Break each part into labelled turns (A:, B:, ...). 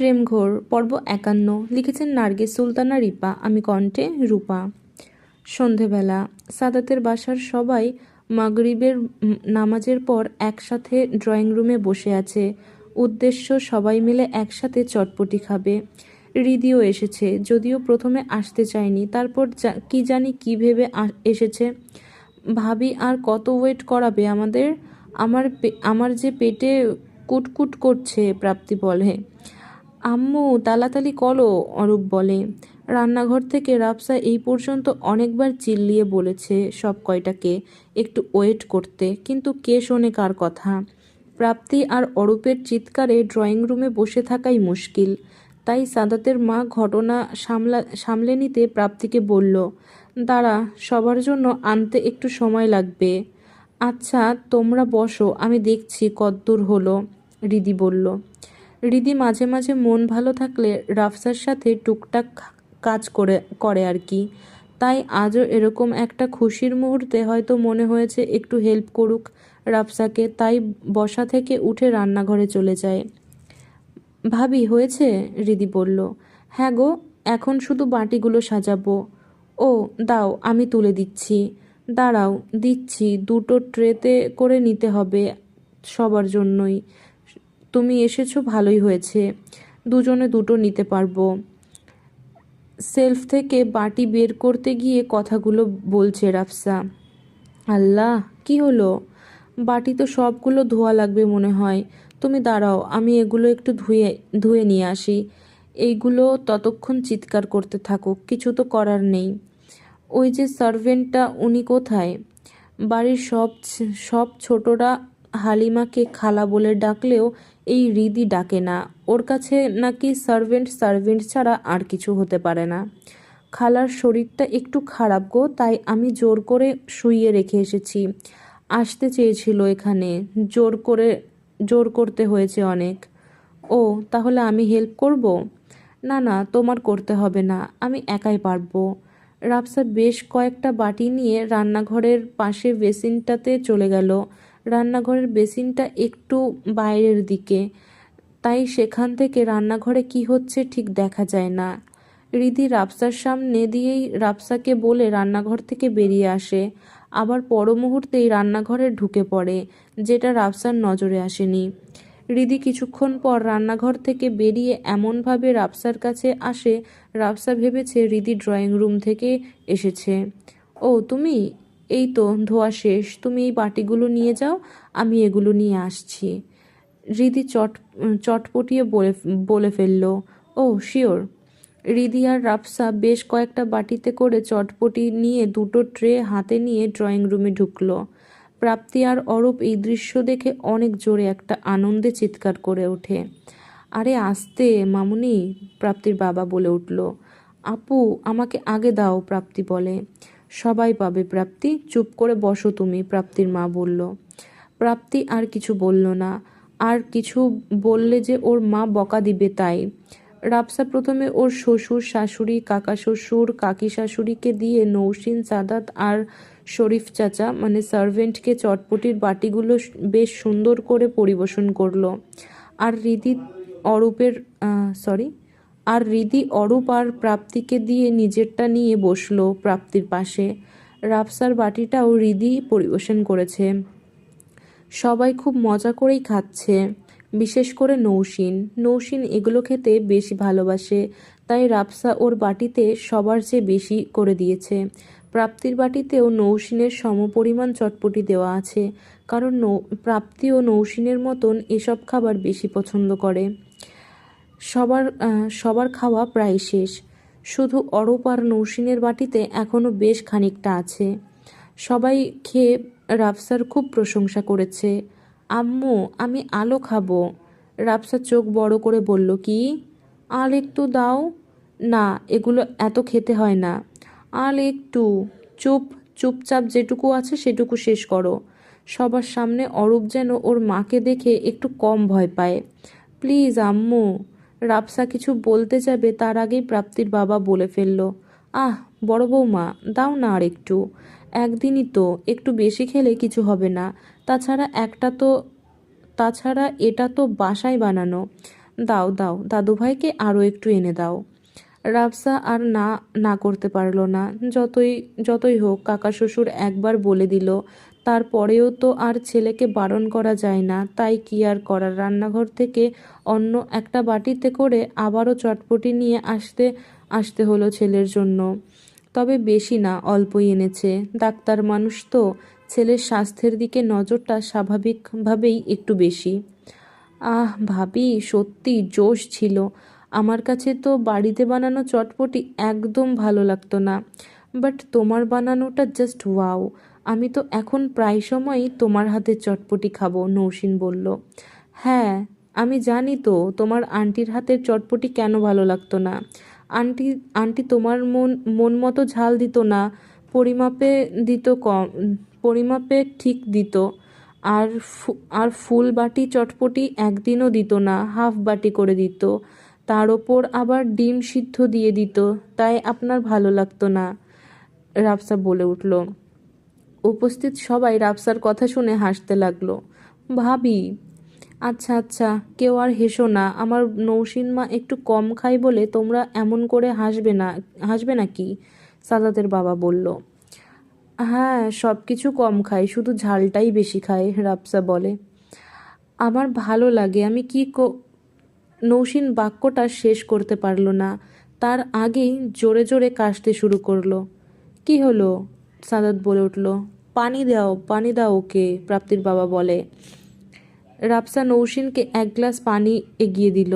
A: প্রেমঘোর, পর্ব একান্ন, লিখেছেন নার্গিস সুলতানা রিপা, আমি কণ্ঠে রূপা। সন্ধেবেলা, সাদাতের বাসার সবাই মাগরিবের নামাজের পর একসাথে ড্রয়িং রুমে বসে আছে। উদ্দেশ্য, সবাই মিলে একসাথে চটপটি খাবে। রিদিও এসেছে, যদিও প্রথমে আসতে চায়নি, তারপর কি জানি কি ভেবে এসেছে। ভাবি, আর কত ওয়েট করাবে আমাদের? আমার আমার যে পেটে কুটকুট করছে, প্রাপ্তি বলে। আম্মু, তালাতালি করো, অরূপ বলে। রান্নাঘর থেকে রাবসা এই পর্যন্ত অনেকবার চিল্লিয়ে বলেছে সব কয়টাকে, একটু ওয়েট করতে, কিন্তু কে শোনে কার কথা। প্রাপ্তি আর অরূপের চিৎকারে ড্রয়িং রুমে বসে থাকাই মুশকিল। তাই সাদাতের মা ঘটনা সামলা, সামলে নিতে প্রাপ্তিকে বলল, দাঁড়া, সবার জন্য আনতে একটু সময় লাগবে। আচ্ছা তোমরা বসো, আমি দেখছি কদ্দূর হলো। রিদি বলল। রিদি মাঝে মাঝে মন ভালো থাকলে রাফসার সাথে টুকটাক কাজ করে করে আর কি। তাই আজও এরকম একটা খুশির মুহূর্তে হয়তো মনে হয়েছে একটু হেল্প করুক রাফসাকে, তাই বসা থেকে উঠে রান্নাঘরে চলে যায়। ভাবি, হয়েছে? রিদি বলল। হ্যাঁ গো, এখন শুধু বাটিগুলো সাজাবো। ও, দাও, আমি তুলে দিচ্ছি। দাঁড়াও, দিচ্ছি, দুটো ট্রেতে করে নিতে হবে সবার জন্যই। তুমি এসেছ, ভালোই হয়েছে। দুজনে দুটো নিতে পারব। সেলফ থেকে বাটি বের করতে গিয়ে কথাগুলো বলছে রাফসা। আল্লাহ, কি হলো? বাটি তো সবগুলো ধোয়া লাগবে মনে হয়। তুমি দাঁড়াও, আমি এগুলো একটু ধুয়ে ধুয়ে নিয়ে আসি। এইগুলো ততক্ষণ চিৎকার করতে থাকুক, কিছু তো করার নেই। ওই যে সার্ভেন্টটা, উনি কোথায়? বাড়ির সব সব ছোটরা হালিমাকে খালা বলে ডাকলেও এই রিদি ডাকে না। ওর কাছে নাকি সার্ভেন্ট সার্ভেন্ট ছাড়া আর কিছু হতে পারে না। খালার শরীরটা একটু খারাপ গো, তাই আমি জোর করে শুইয়ে রেখে এসেছি। আসতে চেয়েছিল এখানে। জোর করে, জোর করতে হয়েছে অনেক। ও, তাহলে আমি হেল্প করব? না না, তোমার করতে হবে না, আমি একাই পারব। রাফসা বেশ কয়েকটা বাটি নিয়ে রান্নাঘরের পাশে বেসিনটাতে চলে গেল। রান্নাঘরের বেসিনটা একটু বাইরের দিকে। তাই সেখান থেকে রান্নাঘরে কি হচ্ছে ঠিক দেখা যায় না। রিদি রাবসার সামনে দিয়েই রাবসাকে বলে রান্নাঘর থেকে বেরিয়ে আসে। আবার পর মুহূর্তেই রান্নাঘরে ঢুকে পড়ে, যেটা রাবসার নজরে আসেনি। রিদি কিছুক্ষণ পর রান্নাঘর থেকে বেরিয়ে এমনভাবে রাবসার কাছে আসে রাবসা ভেবেছে রিদি ড্রয়িং রুম থেকে এসেছে। ও, তুমি এই তো, ধোয়া শেষ। তুমি এই বাটিগুলো নিয়ে যাও, আমি এগুলো নিয়ে আসছি। রিদি চট, চটপটিয়ে বলে বলে ফেলল, ও, শিওর? রিদি আর রাফসা বেশ কয়েকটা বাটিতে করে চটপটি নিয়ে দুটো ট্রে হাতে নিয়ে ড্রয়িং রুমে ঢুকলো। প্রাপ্তি আর অরূপ এই দৃশ্য দেখে অনেক জোরে একটা আনন্দে চিৎকার করে ওঠে। আরে, আসতে, মামুনি, প্রাপ্তির বাবা বলে উঠল। আপু, আমাকে আগে দাও, প্রাপ্তি বলে। সবাই পাবে প্রাপ্তি। চুপ করে বসো তুমি, প্রাপ্তির মা বলল। প্রাপ্তি আর কিছু বলল না। আর কিছু বললে যে ওর মা বকা দিবে তাই। রাবসা প্রথমে ওর শ্বশুর, শাশুড়ি, কাকা শ্বশুর, কাকি শাশুড়িকে দিয়ে নৌসিন, সাদাত আর শরীফ চাচা মানে সার্ভেন্টকে চটপটির বাটিগুলো বেশ সুন্দর করে পরিবেশন করল। আর রিদি অরূপের সরি আর রিদি অরূপ আর প্রাপ্তিকে দিয়ে নিজেরটা নিয়ে বসল প্রাপ্তির পাশে। রাবসার বাটিটাও রিদি পরিবেশন করেছে। সবাই খুব মজা করেই খাচ্ছে, বিশেষ করে নৌসিন। নৌসিন এগুলো খেতে বেশি ভালোবাসে, তাই রাবসা ওর বাটিতে সবার চেয়ে বেশি করে দিয়েছে। প্রাপ্তির বাটিতেও নৌসিনের সমপরিমাণ চটপটি দেওয়া আছে, কারণ নৌ প্রাপ্তি ও নৌসিনের মতন এসব খাবার বেশি পছন্দ করে। সবার সবার খাওয়া প্রায় শেষ। শুধু অরূপ আর নৌসিনের বাটিতে এখনও বেশ খানিকটা আছে। সবাই খেয়ে রাফসার খুব প্রশংসা করেছে। আম্মু, আমি আলো খাব। রাফসা চোখ বড় করে বলল, কি? আল একটু দাও। না, এগুলো এত খেতে হয় না। আল একটু। চুপ, চুপচাপ যেটুকু আছে সেটুকু শেষ করো। সবার সামনে অরূপ যেন ওর মাকে দেখে একটু কম ভয় পায়। প্লিজ, আম্মু। রাবসা কিছু বলতে যাবে তার আগেই প্রাপ্তির বাবা বলে ফেলল, আহ, বড় বৌমা, দাও না আর একটু। একদিনই তো, একটু বেশি খেলে কিছু হবে না। তাছাড়া একটা তো, তাছাড়া এটা তো বাসায় বানানো। দাও দাও, দাদুভাইকে আরও একটু এনে দাও। রাবসা আর না না করতে পারল না। যতই যতই হোক কাকা শ্বশুর একবার বলে দিল তারপরেও তো আর ছেলেকে বারণ করা যায় না। তাই কি আর করার? রান্নাঘর থেকে অন্য একটা বাটিতে করে আবারও চটপটি নিয়ে আসতে আসতে হলো ছেলের জন্য। তবে বেশি না, অল্পই এনেছে। ডাক্তার মানুষ তো, ছেলের স্বাস্থ্যের দিকে নজরটা স্বাভাবিকভাবেই একটু বেশি। আহ, ভাবি, সত্যি জোশ ছিল। আমার কাছে তো বাড়িতে বানানো চটপটি একদম ভালো লাগতো না। বাট তোমার বানানোটা জাস্ট ওয়াও আমি তো এখন প্রায় সময়ই তোমার হাতের চটপটি খাব, নৌসিন বলল। হ্যাঁ আমি জানি তো, তোমার আন্টির হাতের চটপটি কেন ভালো লাগতো না? আন্টি আন্টি তোমার মন মন মতো ঝাল দিত না, পরিমাপে দিত কম, পরিমাপে ঠিক দিত। আর আর ফুল বাটি চটপটি একদিনও দিত না, হাফ বাটি করে দিত। তার ওপর আবার ডিম সিদ্ধ দিয়ে দিত, তাই আপনার ভালো লাগতো না, রাফসা বলে উঠল। উপস্থিত সবাই রাবসার কথা শুনে হাসতে লাগল। ভাবি আচ্ছা আচ্ছা কেউ আর হেসো না। আমার নৌসিন মা একটু কম খায় বলে তোমরা এমন করে হাসবে না, হাসবে নাকি? সাদাতের বাবা বলল। হ্যাঁ সব কিছু কম খাই শুধু ঝালটাই বেশি খায় রাবসা বলে। আমার ভালো লাগে, আমি কো- নৌসিন বাক্যটা শেষ করতে পারল না। তার আগেই জোরে জোরে কাশতে শুরু করল। কি হলো? সাদাত বলে উঠল, পানি দাও পানি দাও ওকে, প্রাপ্তির বাবা বলে। রাবসা নৌসিনকে এক গ্লাস পানি এগিয়ে দিল।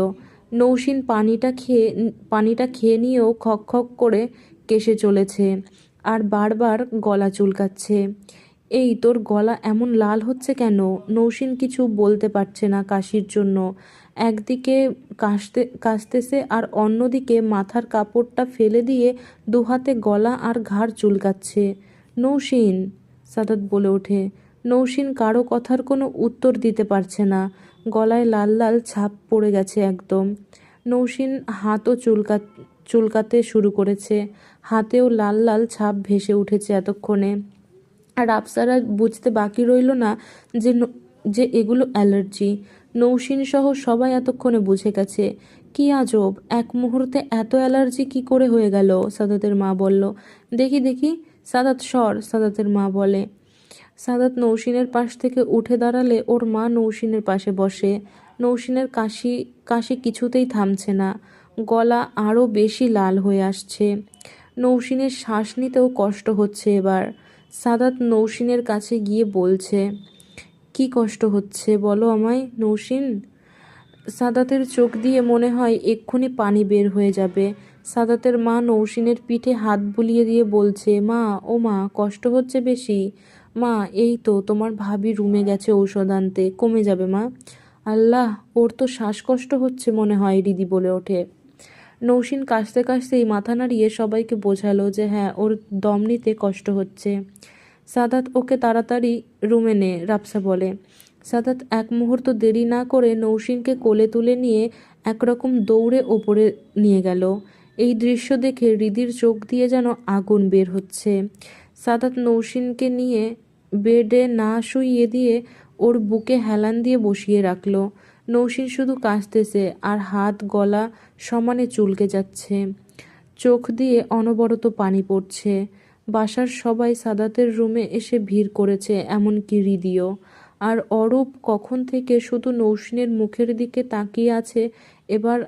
A: নৌসিন পানিটা খেয়ে পানিটা খেয়ে নিয়েও খক খক করে কেসে চলেছে আর বারবার গলা চুলকাচ্ছে। এই, তোর গলা এমন লাল হচ্ছে কেন? নৌসিন কিছু বলতে পারছে না কাশির জন্য। একদিকে কাশতে, কাশতেছে আর অন্যদিকে মাথার কাপড়টা ফেলে দিয়ে দুহাতে গলা আর ঘাড় চুলকাচ্ছে। নৌসিন, সাদাত বলে ওঠে, নৌসিন কারও কথার কোনো উত্তর দিতে পারছে না, গলায় লাল লাল ছাপ পড়ে গেছে একদম। নৌসিন হাতও চুলকা, চুলকাতে শুরু করেছে, হাতেও লাল লাল ছাপ ভেসে উঠেছে এতক্ষণে। আর আফসারা বুঝতে বাকি রইল না যে যে এগুলো অ্যালার্জি। নৌসিন সহ সবাই এতক্ষণে বুঝে গেছে, কি আজব, এক মুহূর্তে এত অ্যালার্জি কি করে হয়ে গেল? সাদাতের মা বলল, দেখি দেখি। সাদাত সর সাদাতের মা বলে। সাদাত নৌসিনের পাশ থেকে উঠে দাঁড়ালে ওর মা নৌসিনের পাশে বসে। নৌসিনের কাশি কাশি কিছুতেই থামছে না। গলা আরও বেশি লাল হয়ে আসছে। নৌসিনের শ্বাস নিতেও কষ্ট হচ্ছে এবার। সাদাত নৌসিনের কাছে গিয়ে বলছে, কি কষ্ট হচ্ছে বলো আমায়, নৌসিন? সাদাতের চোখ দিয়ে মনে হয় এক্ষুনি পানি বের হয়ে যাবে। সাদাতের মা নৌসিনের পিঠে হাত বুলিয়ে দিয়ে বলছে, মা, ও মা, কষ্ট হচ্ছে বেশি। মা, এই তো তোমার ভাবি রুমে গেছে ঔষধ আনতে। কমে যাবে, মা? আল্লাহ, ওর তো শ্বাসকষ্ট হচ্ছে মনে হয়, রিদি বলে ওঠে। নৌসিন কাশতে কাশতেই মাথা নাড়িয়ে সবাইকে বোঝালো যে হ্যাঁ ওর দম নিতে কষ্ট হচ্ছে। সাদাত ওকে তাড়াতাড়ি রুমে নে রাবসা বলে। সাদাত এক মুহূর্ত দেরি না করে নৌসিনকে কোলে তুলে নিয়ে একরকম দৌড়ে ওপরে নিয়ে গেল। এই দৃশ্য দেখে হৃদির চোখ দিয়ে যেন আগুন বের হচ্ছে। সাদাত নৌসিনকে নিয়ে বেডে না শুইয়ে দিয়ে ওর বুকে হেলান দিয়ে বসিয়ে রাখল। নৌসিন শুধু কাশতেছে আর হাত, গলা সমানে চুলকে যাচ্ছে। চোখ দিয়ে অনবরত পানি পড়ছে। বাসার সবাই সাদাতের রুমে এসে ভিড় করেছে, এমনকি হৃদিও। আর অরূপ কখন থেকে শুধু নৌসিনের মুখের দিকে তাকিয়ে আছে, এবার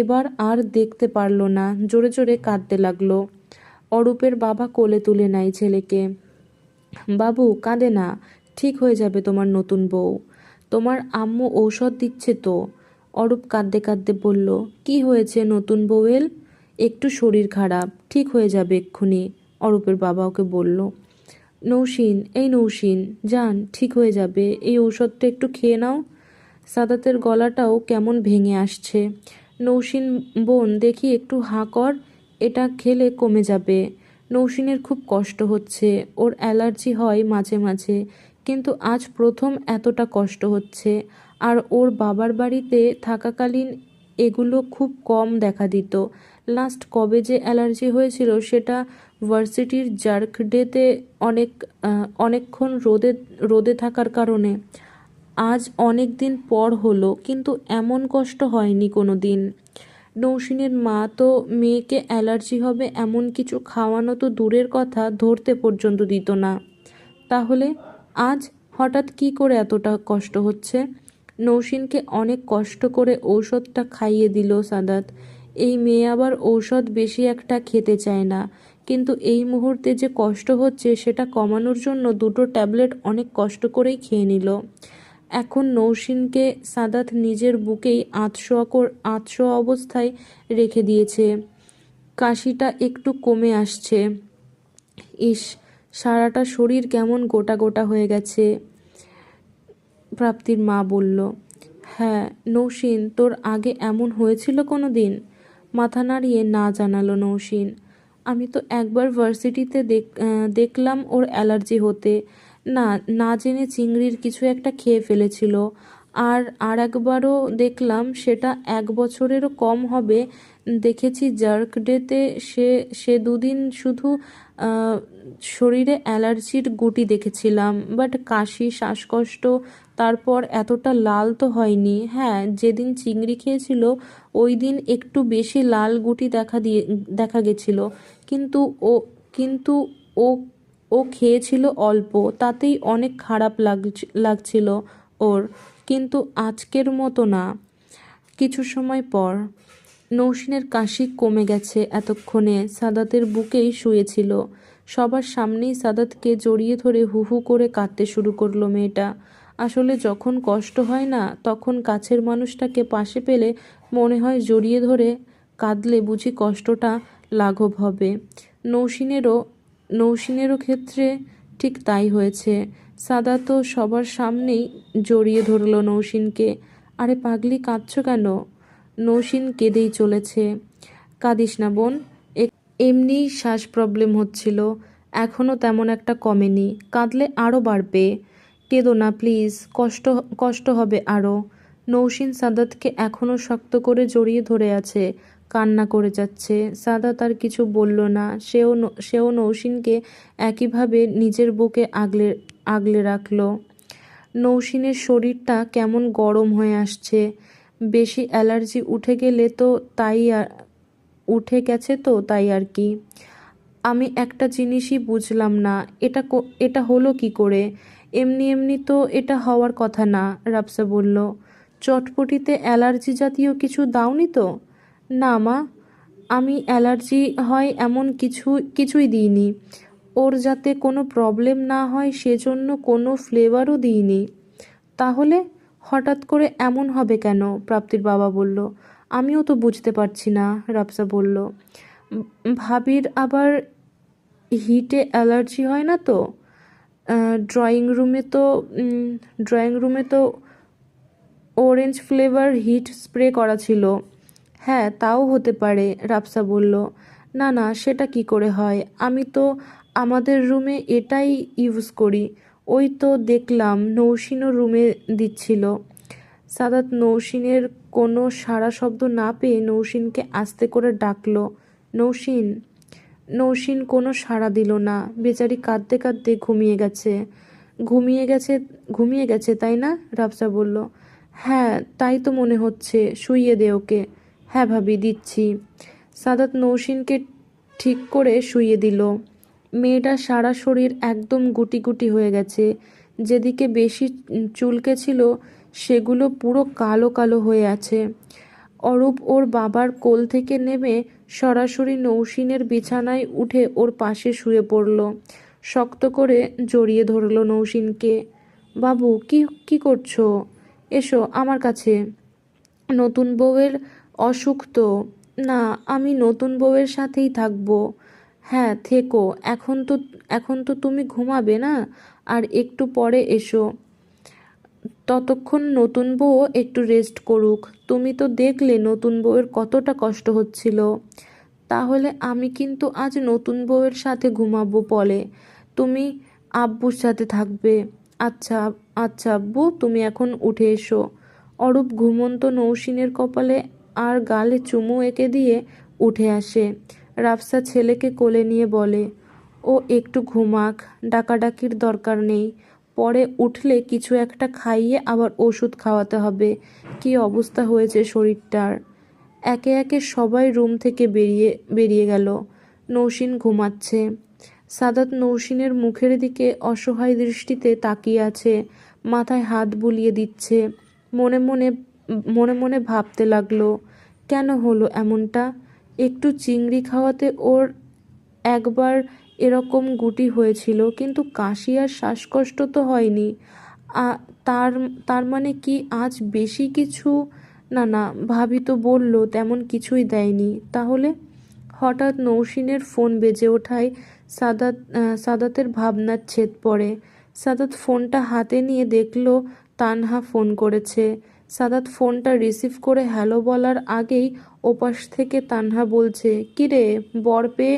A: এবার আর দেখতে পারল না, জোরে জোরে কাঁদতে লাগল। অরূপের বাবা কোলে তুলে নেয় ছেলেকে। বাবু, কাঁদে না, ঠিক হয়ে যাবে তোমার নতুন বউ। তোমার আম্মু ঔষধ দিচ্ছে তো। অরূপ কাঁদতে কাঁদতে বলল, কি হয়েছে নতুন বউয়েল একটু শরীর খারাপ, ঠিক হয়ে যাবে এক্ষুনি। অরূপের বাবা ওকে বলল, নৌসিন, এই নৌসিন, যান, ঠিক হয়ে যাবে। এই ঔষধটা একটু খেয়ে নাও। সাদাতের গলাটাও কেমন ভেঙে আসছে। নৌসিন বোন, দেখি একটু হাঁ কর, এটা খেলে কমে যাবে। নৌসিনের খুব কষ্ট হচ্ছে, ওর অ্যালার্জি হয় মাঝে মাঝে, কিন্তু আজ প্রথম এতটা কষ্ট হচ্ছে। আর ওর বাবার বাড়িতে থাকাকালীন এগুলো খুব কম দেখা দিত। লাস্ট কবে যে অ্যালার্জি হয়েছিল, সেটা ভার্সিটির জার্ক ডেতে অনেক অনেকক্ষণ রোদে রোদে থাকার কারণে। আজ অনেক দিন পর হলো, কিন্তু এমন কষ্ট হয়নি কোনো দিন নৌসিনের মা তো মেয়েকে অ্যালার্জি হবে এমন কিছু খাওয়ানো তো দূরের কথা, ধরতে পর্যন্ত দিত না। তাহলে আজ হঠাৎ কি করে এতটা কষ্ট হচ্ছে? নৌসিনকে অনেক কষ্ট করে ঔষধটা খাইয়ে দিল সাদাত। এই মেয়ে আবার ঔষধ বেশি একটা খেতে চায় না, কিন্তু এই মুহূর্তে যে কষ্ট হচ্ছে সেটা কমানোর জন্য দুটো ট্যাবলেট অনেক কষ্ট করেই খেয়ে নিল। এখন নৌসিনকে সাদাত নিজের বুকেই আতশোয়া আতশোয়া অবস্থায় রেখে দিয়েছে। কাশিটা একটু কমে আসছে। ইস, সারাটা শরীর কেমন গোটা গোটা হয়ে গেছে, প্রাপ্তির মা বলল। হ্যাঁ নৌসিন, তোর আগে এমন হয়েছিল কোনো দিন মাথা নাড়িয়ে না জানালো নৌসিন। আমি তো একবার ভার্সিটিতে দেখ দেখলাম ওর অ্যালার্জি হতে। না না জেনে চিংড়ির কিছু একটা খেয়ে ফেলেছিল। আর আর একবারও দেখলাম সেটা এক বছরেরও কম হবে। দেখেছি জার্ক ডেতে সে সে দুদিন শুধু শরীরে অ্যালার্জির গুটি দেখেছিলাম। বাট কাশি, শ্বাসকষ্ট, তারপর এতটা লাল তো হয়নি। হ্যাঁ যেদিন চিংড়ি খেয়েছিল ওই দিন একটু বেশি লাল গুটি দেখা দিয়ে, দেখা গেছিল। কিন্তু ও কিন্তু ও ও খেয়েছিল অল্প, তাতেই অনেক খারাপ লাগছ- লাগছিল ওর, কিন্তু আজকের মতো না। কিছু সময় পর নৌসিনের কাশি কমে গেছে এতক্ষণে, সাদাতের বুকেই শুয়েছিল। সবার সামনেই সাদাতকে জড়িয়ে ধরে হু হু করে কাঁদতে শুরু করল মেয়েটা। আসলে যখন কষ্ট হয় না, তখন কাছের মানুষটাকে পাশে পেলে মনে হয় জড়িয়ে ধরে কাঁদলে বুঝি কষ্টটা লাঘব হবে। নৌসিনেরও নৌসিনেরও ক্ষেত্রে ঠিক তাই হয়েছে। সাদা তো সবার সামনেই জড়িয়ে ধরলো নৌসিনকে। আরে পাগলি, কাঁদছো কেন? নৌসিন কেঁদেই চলেছে। কাঁদিস না বোন এমনি শ্বাস প্রবলেম হচ্ছিল। এখনও তেমন একটা কমেনি। কাঁদলে আরও বাড়বে। কেঁদো না, প্লিজ, কষ্ট কষ্ট হবে আরও নৌসিন সাদাতকে এখনও শক্ত করে জড়িয়ে ধরে আছে। কান্না করে যাচ্ছে। সাদা তার কিছু বলল না। সেও সেও নৌসিনকে একইভাবে নিজের বুকে আগলে আগলে রাখল। নৌসিনের শরীরটা কেমন গরম হয়ে আসছে। বেশি অ্যালার্জি উঠে গেলে তো তাই আর, উঠে গেছে তো তাই আর কি। আমি একটা জিনিসই বুঝলাম না। এটা এটা হলো কি করে? এমনি এমনি তো এটা হওয়ার কথা না রাবসা বলল। চটপটিতে অ্যালার্জি জাতীয় কিছু দাওনি তো? না মা, আমি অ্যালার্জি হয় এমন কিছু, কিছুই দিইনি। ওর যাতে কোনো প্রবলেম না হয় সেজন্য কোনো ফ্লেভারও দিইনি। তাহলে হঠাৎ করে এমন হবে কেন? প্রাপ্তির বাবা বলল। আমিও তো বুঝতে পারছি না রাবসা বলল। ভাবির আবার হিটে অ্যালার্জি হয় না তো? ড্রয়িং রুমে তো ড্রয়িং রুমে তো অরেঞ্জ ফ্লেভার হিট স্প্রে করা ছিল। হ্যাঁ তাও হতে পারে রাবসা বলল। না না, সেটা কি করে হয়? আমি তো আমাদের রুমে এটাই ইউজ করি। ওই তো দেখলাম, নৌসিনও রুমে দিচ্ছিল। সাদাত নৌসিনের কোনো সাড়া শব্দ না পেয়ে নৌসিনকে আস্তে করে ডাকলো, নৌসিন নৌসিন কোনো সাড়া দিল না। বেচারি কাঁদতে কাঁদতে ঘুমিয়ে গেছে। ঘুমিয়ে গেছে ঘুমিয়ে গেছে, তাই না? রাবসা বলল। হ্যাঁ তাই তো মনে হচ্ছে। শুইয়ে দে ওকে। হ্যাঁ ভাবি, দিচ্ছি। সাদাত নৌসিনকে ঠিক করে শুইয়ে দিল। মেয়েটার সারা শরীর একদম গুটি গুটি হয়ে গেছে। যেদিকে বেশি চুলকে ছিল, সেগুলো পুরো কালো কালো হয়ে আছে। অরূপ ওর বাবার কোল থেকে নেমে সরাসরি নৌসিনের বিছানায় উঠে ওর পাশে শুয়ে পড়ল। শক্ত করে জড়িয়ে ধরল নৌসিনকে। বাবু, কি কি করছ? এসো আমার কাছে। নতুন বউয়ের অসুখ তো না, আমি নতুন বউয়ের সাথেই থাকব। হ্যাঁ থেকো। এখন তো এখন তো তুমি ঘুমাবে না? আর একটু পরে এসো। ততক্ষণ নতুন বউ একটু রেস্ট করুক। তুমি তো দেখলে নতুন বউয়ের কতটা কষ্ট হচ্ছিল। তাহলে আমি কিন্তু আজ নতুন বউয়ের সাথে ঘুমাবো পলে। তুমি আব্বুর সাথে থাকবে। আচ্ছা আচ্ছা আব্বু, তুমি এখন উঠে এসো। অরূপ ঘুমন্ত নৌসিনের কপালে আর গালে চুমু এঁকে দিয়ে উঠে আসে। রাফসা ছেলেকে কোলে নিয়ে বলে, ও, একটু ঘুমাক, ডাকাডাকির দরকার নেই। পরে উঠলে কিছু একটা খাইয়ে আবার ওষুধ খাওয়াতে হবে। কি অবস্থা হয়েছে শরীরটার? একে একে সবাই রুম থেকে বেরিয়ে বেরিয়ে গেল। নৌসিন ঘুমাচ্ছে। সাদাত নৌসিনের মুখের দিকে অসহায় দৃষ্টিতে তাকিয়ে আছে। মাথায় হাত বুলিয়ে দিচ্ছে। মনে মনে মনে মনে ভাবতে লাগল, কেন হলো এমনটা? একটু চিংড়ি খাওয়াতে ওর একবার এরকম গুটি হয়েছিল, কিন্তু কাশি আর শ্বাসকষ্ট তো হয়নি। তার তার মানে কি আজ বেশি কিছু? না না, ভাবি তো বলল তেমন কিছুই দেয়নি। তাহলে? হঠাৎ নৌসিনের ফোন বেজে ওঠায় সাদাত সাদাতের ভাবনার ছেদ পড়ে। সাদাত ফোনটা হাতে নিয়ে দেখল তানহা ফোন করেছে। সাদাত ফোনটা রিসিভ করে হ্যালো বলার আগেই ওপাশ থেকে তানহা বলছে, কিরে, বর পেয়ে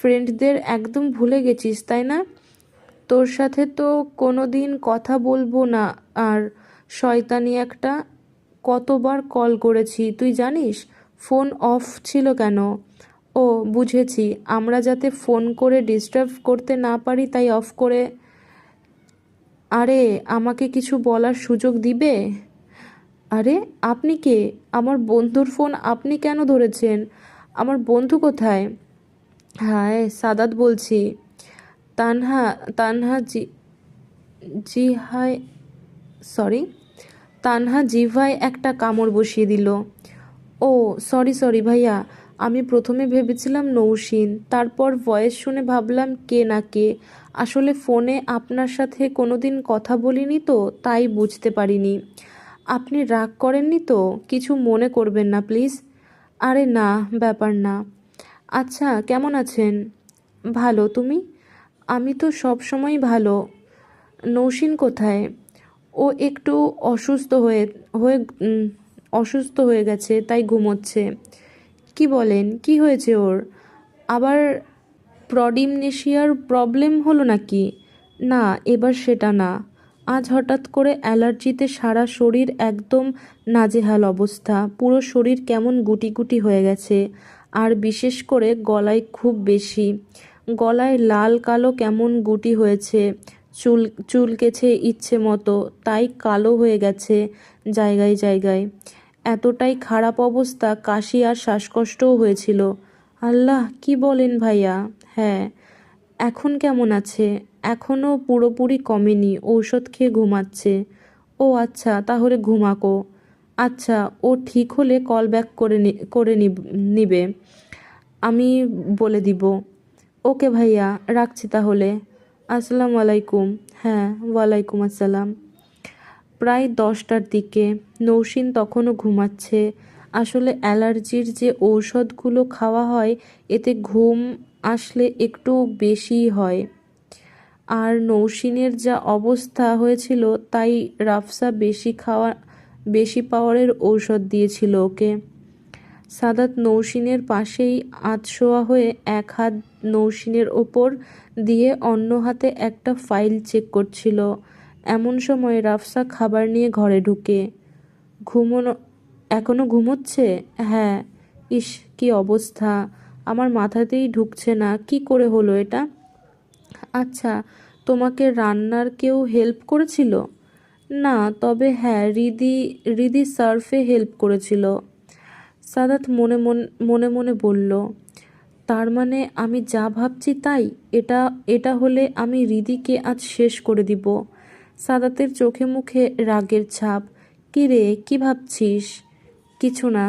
A: ফ্রেন্ডদের একদম ভুলে গেছিস, তাই না? তোর সাথে তো কোনো দিন কথা বলব না, আর শয়তানি একটা কতবার কল করেছি, তুই জানিস? ফোন অফ ছিল কেন? ও, বুঝেছি, আমরা যাতে ফোন করে ডিস্টার্ব করতে না পারি, তাই অফ করে আরে, আমাকে কিছু বলার সুযোগ দিবে? আরে, আপনি কে? আমার বন্ধুর ফোন আপনি কেন ধরেছেন? আমার বন্ধু কোথায়? হায়, সাদাত বলছি। তানহা তানহা জি জি হায়, সরি। তানহা জিভায় একটা কামড় বসিয়ে দিল। ও, সরি সরি ভাইয়া, আমি প্রথমে ভেবেছিলাম নৌসিন, তারপর ভয়েস শুনে ভাবলাম কে না কে। আসলে ফোনে আপনার সাথে কোনোদিন কথা বলিনি তো, তাই বুঝতে পারিনি। আপনি রাগ করেননি তো? কিছু মনে করবেন না প্লিজ আরে না, ব্যাপার না। আচ্ছা কেমন আছেন? ভালো, তুমি? আমি তো সব সময় ভালো। নৌসিন কোথায়? ও একটু অসুস্থ হয়ে হয়ে অসুস্থ হয়ে গেছে, তাই ঘুমোচ্ছে। কি বলেন? কি হয়েছে ওর? আবার প্রডিমনেশিয়ার প্রবলেম হলো নাকি? না, এবার সেটা না। আজ হঠাৎ করে অ্যালার্জিতে সারা শরীর একদম নাজেহাল অবস্থা। পুরো শরীর কেমন গুটি গুটি হয়ে গেছে। আর বিশেষ করে গলায় খুব বেশি। গলায় লাল কালো কেমন গুটি হয়েছে। চুল চুলকেছে ইচ্ছে মতো, তাই কালো হয়ে গেছে জায়গায় জায়গায়। এতটাই খারাপ অবস্থা, কাশি আর শ্বাসকষ্টও হয়েছিল। আল্লাহ, কি বলেন ভাইয়া? হ্যাঁ এখন কেমন আছে? এখনও পুরোপুরি কমেনি, ঔষধ খেয়ে ঘুমাচ্ছে। ও আচ্ছা তাহলে ঘুমাকো। আচ্ছা ও ঠিক হলে কল ব্যাক করে করে নিব- আমি বলে দিব। ওকে ভাইয়া, রাখছি তাহলে। আসসালামু আলাইকুম। হ্যাঁ ওয়ালাইকুম আসসালাম। প্রায় দশটার দিকে নৌসিন তখনও ঘুমাচ্ছে। আসলে অ্যালার্জির যে ঔষধগুলো খাওয়া হয়, এতে ঘুম আসলে একটু বেশিই হয়। আর নৌসিনের যা অবস্থা হয়েছিল, তাই রাফসা বেশি খাওয়া, বেশি পাওয়ারের ঔষধ দিয়েছিল ওকে। সাদাত নৌসিনের পাশেই আতশোয়া হয়ে এক হাত নৌসিনের ওপর দিয়ে অন্য হাতে একটা ফাইল চেক করছিল। এমন সময় রাফসা খাবার নিয়ে ঘরে ঢুকে। ঘুমোনো, এখনও ঘুমোচ্ছে? হ্যাঁ। ইস, কি অবস্থা। আমার মাথাতেই ঢুকছে না। কি করে হলো এটা? আচ্ছা তোমাকে রান্নার কেউ হেল্প করেছিল? না, তবে হ্যাঁ রিদি রিদি সার্ফে হেল্প করেছিল। সাদাত মনে মন, মনে বলল, তার মানে আমি যা ভাবছি তাই? এটা এটা হলে আমি রিদিকে আজ শেষ করে দিব। সাদাতের চোখে মুখে রাগের ছাপ, কি রে, কি ভাবছিস? কিছু না।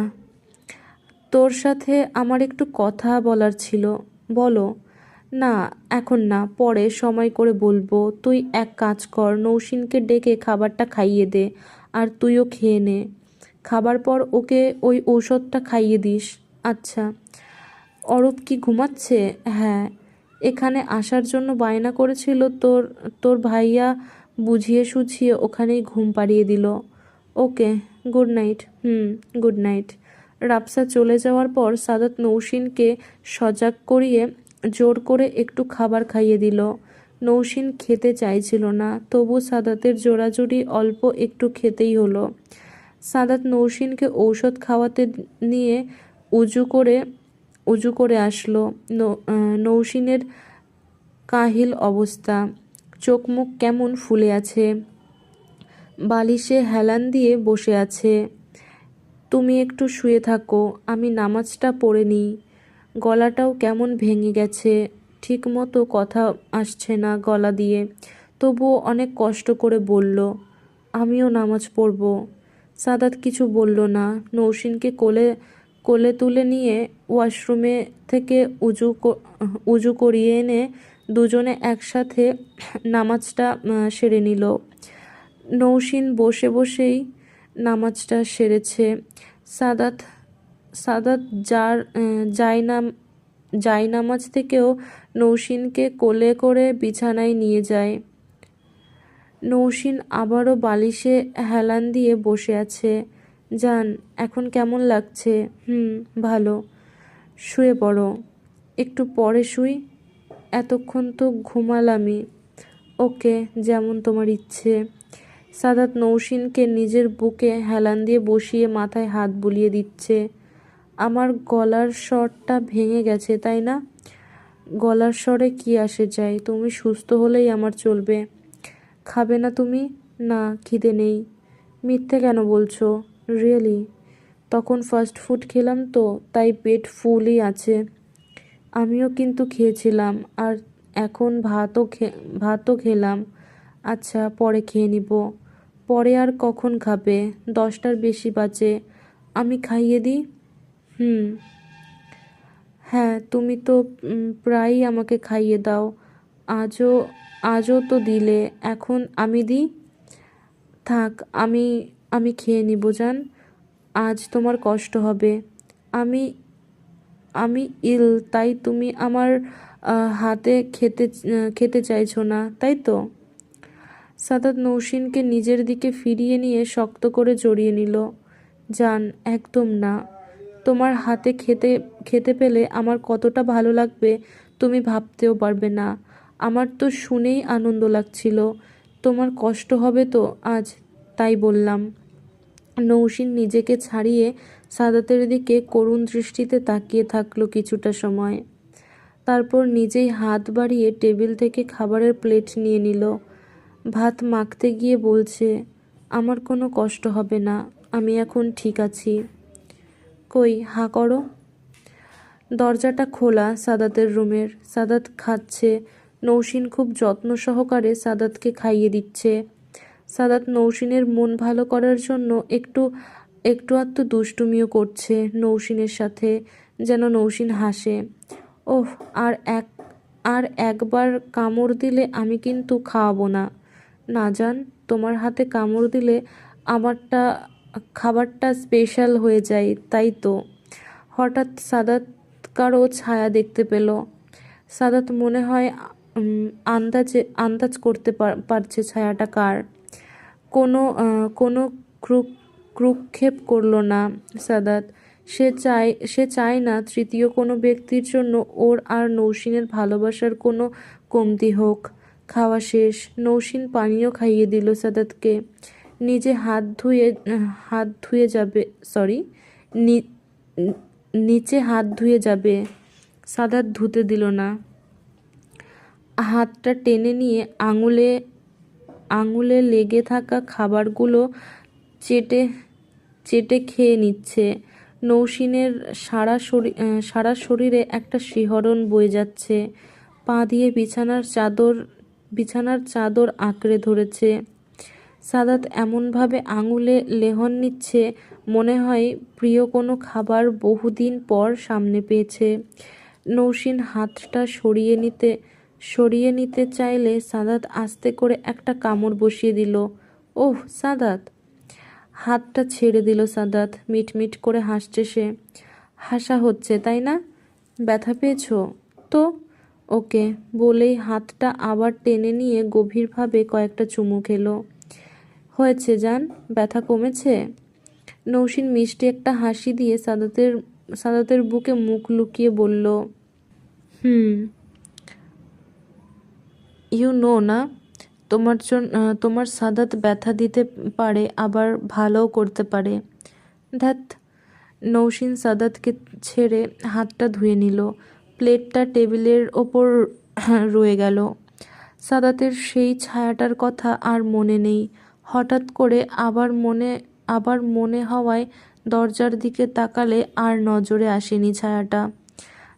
A: তোর সাথে আমার একটু কথা বলার ছিল। বলো। না, এখন না, পরে সময় করে বলব, তুই এক কাজ কর, নৌসিনকে ডেকে খাবারটা খাইয়ে দে, আর তুইও খেয়ে নে। খাবার পর ওকে ওই ঔষধটা খাইয়ে দিস। আচ্ছা অরূপ কি ঘুমাচ্ছে? হ্যাঁ এখানে আসার জন্য বায়না করেছিল তোর তোর ভাইয়া বুঝিয়ে সুঝিয়ে ওখানেই ঘুম পাড়িয়ে দিল। Okay, good night, hmm, good night. Rapsa চলে যাওয়ার পর সাদাত নৌসিনকে সজাগ করিয়ে জোর করে একটু খাবার খাইয়ে দিল। নৌসিন খেতে চাইছিল না, তবু সাদাতের জোড়াজুড়ি অল্প একটু খেতেই হলো। সাদাত নৌসিনকে ঔষধ খাওয়াতে নিয়ে উজু করে উজু করে আসলো। নৌসিনের কাহিল অবস্থা। চোখ মুখ কেমন ফুলে আছে। বালিশে হেলান দিয়ে বসে আছে। তুমি একটু শুয়ে থাকো, আমি নামাজটা পড়ে নিই। গলাটাও কেমন ভেঙে গেছে ঠিক মতো কথা আসছে না গলা দিয়ে। তবুও অনেক কষ্ট করে বলল, আমিও নামাজ পড়ব। সাদাত কিছু বলল না। নৌসিনকে কোলে কোলে তুলে নিয়ে ওয়াশরুমে থেকে উজু উজু করিয়ে এনে দুজনে একসাথে নামাজটা সেরে নিল। নৌসিন বসে বসেই নামাজটা সেরেছে। সাদাত সাদাত যার যাই নাম যাই নামাজ থেকেও নৌসিনকে কোলে করে বিছানায় নিয়ে যায়। নৌসিন আবারও বালিশে হেলান দিয়ে বসে আছে। যান এখন কেমন লাগছে? হুম, ভালো। শুয়ে পড়ো। একটু পরে শুই। এতক্ষণ তো ঘুমালামই। ওকে, যেমন তোমার ইচ্ছে। সাদাত নৌসিনকে নিজের বুকে হেলান দিয়ে বসিয়ে মাথায় হাত বুলিয়ে দিচ্ছে। আমার গলার স্বরটা ভেঙে গেছে, তাই না? গলার স্বরে কি আসে যায়? তুমি সুস্থ হলেই আমার চলবে। খাবে না তুমি? না, খিদে নেই। মিথ্যে কেন বলছো? রিয়েলি? তখন ফাস্ট ফুড খেলাম তো, তাই পেট ফুলই আছে। আমিও কিন্তু খেয়েছিলাম, আর এখন ভাতও খে, ভাতও খেলাম। আচ্ছা পরে খেয়ে নিব। পরে আর কখন খাবে? দশটার বেশি বাজে। আমি খাইয়ে দিই? হুম। হ্যাঁ তুমি তো প্রায়ই আমাকে খাইয়ে দাও। আজও আজও তো দিলে, এখন আমি দিই? থাক, আমি আমি খেয়ে নিব, জান। আজ তোমার কষ্ট হবে। আমি আমি ইল, তাই তুমি আমার হাতে খেতে খেতে চাইছো না, তাই তো? সাদাত নৌসিনকে নিজের দিকে ফিরিয়ে নিয়ে শক্ত করে জড়িয়ে নিল। যান একদম না। তোমার হাতে খেতে খেতে পেলে আমার কতটা ভালো লাগবে, তুমি ভাবতেও পারবে না। আমার তো শুনেই আনন্দ লাগছিল। তোমার কষ্ট হবে তো, আজ তাই বললাম। নৌসিন নিজেকে ছাড়িয়ে সাদাতের দিকে করুণ দৃষ্টিতে তাকিয়ে থাকল কিছুটা সময়। তারপর নিজেই হাত বাড়িয়ে টেবিল থেকে খাবারের প্লেট নিয়ে নিল। ভাত মাখতে গিয়ে বলছে, আমার কোনো কষ্ট হবে না, আমি এখন ঠিক আছি। কই, হা করো। দরজাটা খোলা সাদাতের রুমের। সাদাত খাচ্ছে। নৌসিন খুব যত্ন সহকারে সাদাতকে খাইয়ে দিচ্ছে। সাদাত নৌসিনের মন ভালো করার জন্য একটু একটু আধটু দুষ্টুমিও করছে নৌসিনের সাথে, যেন নৌসিন হাসে। ওহ, আর এক, আর একবার কামড় দিলে আমি কিন্তু খাওয়াবো না। না জান, তোমার হাতে কামড় দিলে আমারটা খাবারটা স্পেশাল হয়ে যায়, তাই তো। হঠাৎ সাদাত কারও ছায়া দেখতে পেল। সাদাত মনে হয় আন্দাজে, আন্দাজ করতে পার- পারছে ছায়াটা কার। কোনো কোনো ক্রুক ক্রুক্ষেপ করল না সাদাত। সে চায় সে চায় না তৃতীয় কোনো ব্যক্তির জন্য ওর আর নৌসিনের ভালোবাসার কোনো কমতি হোক। খাওয়া শেষ, নৌসিন পানীয় খাইয়ে দিল সাদাতকে। নিজে হাত ধুয়ে হাত ধুয়ে যাবে সরি নিচে হাত ধুয়ে যাবে। সাদাত ধুতে দিল না। হাতটা টেনে নিয়ে আঙুলে আঙুলে লেগে থাকা খাবারগুলো চেটে চেটে খেয়ে নিচ্ছে। নৌসিনের সারা শরীর সারা শরীরে একটা শিহরণ বয়ে যাচ্ছে। পা দিয়ে বিছানার চাদর বিছানার চাদর আঁকড়ে ধরেছে। সাদাত এমনভাবে আঙুলে লেহন নিচ্ছে, মনে হয় প্রিয় কোনো খাবার বহুদিন পর সামনে পেয়েছে। নৌসিন হাতটা সরিয়ে নিতে সরিয়ে নিতে চাইলে সাদাত আস্তে করে একটা কামড় বসিয়ে দিল। ওহ, সাদাত! হাতটা ছেড়ে দিল সাদাত, মিটমিট করে হাসছে সে। হাসা হচ্ছে, তাই না? ব্যথা পেয়েছ? তো? ওকে, বলেই হাতটা আবার টেনে নিয়ে গভীরভাবে কয়েকটা চুমু খেলো। হয়েছে, জান? ব্যথা কমেছে? নৌসিন মিষ্টি একটা হাসি দিয়ে সাদাতের সাদাতের বুকে মুখ লুকিয়ে বলল, হুম ইউ নো না? তোমার জন্য তোমার সাদাত ব্যথা দিতে পারে, আবার ভালোও করতে পারে। ধ্যাত, নৌসিন সাদাতকে ছেড়ে হাতটা ধুয়ে নিল। প্লেটটা টেবিলের ওপর রয়ে গেল। সাদাতের সেই ছায়াটার কথা আর মনে নেই। হঠাৎ করে আবার মনে আবার মনে হওয়ায় দরজার দিকে তাকালে আর নজরে আসেনি ছায়াটা।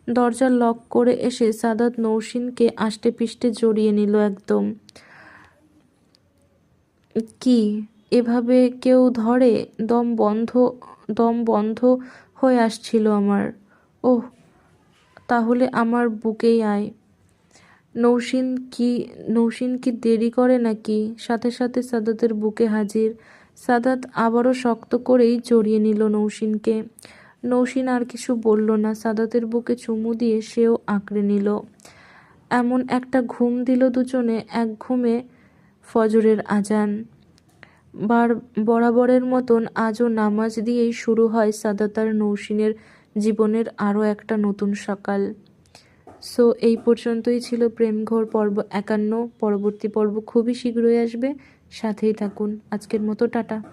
A: দরজা লক করে এসে সাদাত নৌসিনকে আষ্টে পিষ্টে জড়িয়ে নিল একদম। কি, এভাবে কেউ ধরে? দম বন্ধ দম বন্ধ হয়ে আসছিল আমার। ওহ, তাহলে আমার বুকেই আয়। নৌসিন কি নৌসিন কি দেরি করে নাকি? সাথে সাথে সাদাতের বুকে হাজির। সাদাত আবারও শক্ত করেই জড়িয়ে নিল নৌসিনকে। নৌসিন আর কিছু বলল না, সাদাতের বুকে চুমু দিয়ে সেও আঁকড়ে নিল। এমন একটা ঘুম দিল দুজনে এক ঘুমে ফজরের আজান। বার, বরাবরের মতন আজও নামাজ দিয়েই শুরু হয় সাদাতার নৌসিনের জীবনের আরও একটা নতুন সকাল। সো এই পর্যন্তই ছিল প্রেমঘর পর্ব একান্ন। পরবর্তী পর্ব খুবই শীঘ্রই আসবে। সাথেই থাকুন। আজকের মতো, টাটা।